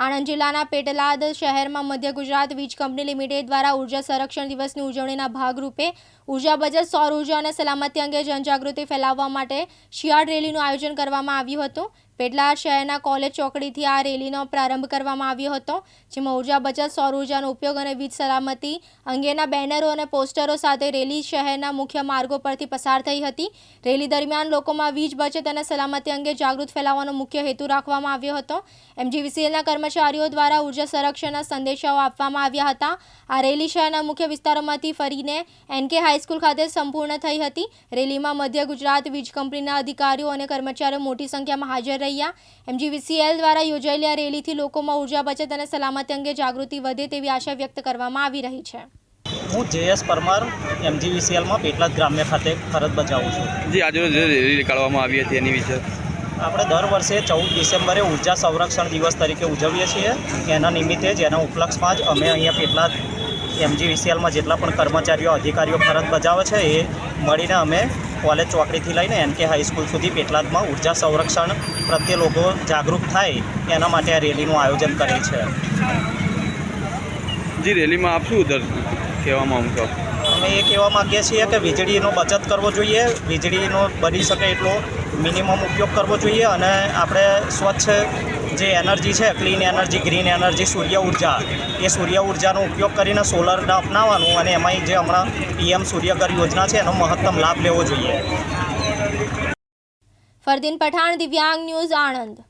આણંદ જિલ્લાના પેટલાદ શહેરમાં મધ્ય ગુજરાત વીજ કંપની લિમિટેડ દ્વારા ઊર્જા સંરક્ષણ દિવસની ઉજવણીના ભાગરૂપે ઊર્જા બચત, સૌર ઊર્જા અને સલામતી અંગે જનજાગૃતિ ફેલાવવા માટે શિયાળ રેલીનું આયોજન કરવામાં આવ્યું હતું. પેટલાદ શહેરના કોલેજ ચોકડીથી આ રેલીનો પ્રારંભ કરવામાં આવ્યો હતો, જેમાં ઊર્જા, બચત, સૌર ઉર્જાનો ઉપયોગ અને વીજ સલામતી અંગેના બેનરો અને પોસ્ટરો સાથે રેલી શહેરના મુખ્ય માર્ગો પરથી પસાર થઈ હતી. રેલી દરમિયાન લોકોમાં વીજ, બચત અને સલામતી અંગે જાગૃત ફેલાવવાનો મુખ્ય હેતુ રાખવામાં આવ્યો હતો. એમજીવીસીએલના કર્મચારીઓ દ્વારા ઊર્જા સંરક્ષણના સંદેશાઓ આપવામાં આવ્યા હતા. આ રેલી શહેરના મુખ્ય વિસ્તારોમાંથી ફરીને એનકે હાઈસ્કૂલ ખાતે સંપૂર્ણ થઈ હતી. રેલીમાં મધ્ય ગુજરાત વીજ કંપનીના અધિકારીઓ અને કર્મચારીઓ મોટી સંખ્યામાં હાજર રહ્યા એમજીવીસીએલ દ્વારા યોજાયેલી આ રેલીથી લોકોમાં ઊર્જા બચત અને સલામતી અંગે જાગૃતિ વધે તેવી આશા વ્યક્ત કરવામાં આવી રહી છે. હું જેએસ પરમાર એમજીવીસીએલમાં પેટલાદ ગ્રામ્ય ખાતે ફરજ બજાવું છું. જી આજે જે રેલી નીકાળવામાં આવી હતી એની વિશે. આપણે દર વર્ષે ચૌદ ડિસેમ્બરે ઊર્જા સંરક્ષણ દિવસ તરીકે ઉજવીએ છીએ. એના નિમિત્તે જ એના ઉપલક્ષમાં જ અમે અહીંયા પેટલાદ એમજીવીસીએલમાં જેટલા પણ કર્મચારીઓ અધિકારીઓ ફરજ બજાવે છે એ મળીને અમે કોલેજ ચોકડીથી લઈને એનકે હાઈસ્કૂલ સુધી પેટલાદમાં ઊર્જા સંરક્ષણ પ્રત્યે લોકો જાગૃત થાય એના માટે આ રેલીનું આયોજન કરેલ છે. જી રેલીમાં આપ શું કહેવા માંગો છો? અમે એ કહેવા માગીએ છીએ કે વીજળીનો બચત કરવો જોઈએ વીજળીનો બની શકે એટલો મિનિમમ ઉપયોગ કરવો જોઈએ અને આપણે સ્વચ્છ જે એનર્જી છે, ક્લીન એનર્જી, ગ્રીન એનર્જી, સૂર્ય ઊર્જા, એ સૂર્ય ઉર્જાનો ઉપયોગ કરીને સોલરને અપનાવવાનું અને એમાંય જે હમણાં પીએમ સૂર્યઘર યોજના છે, એનો મહત્તમ લાભ લેવો જોઈએ. ફરદીન પઠાણ, દિવ્યાંગ ન્યૂઝ આણંદ.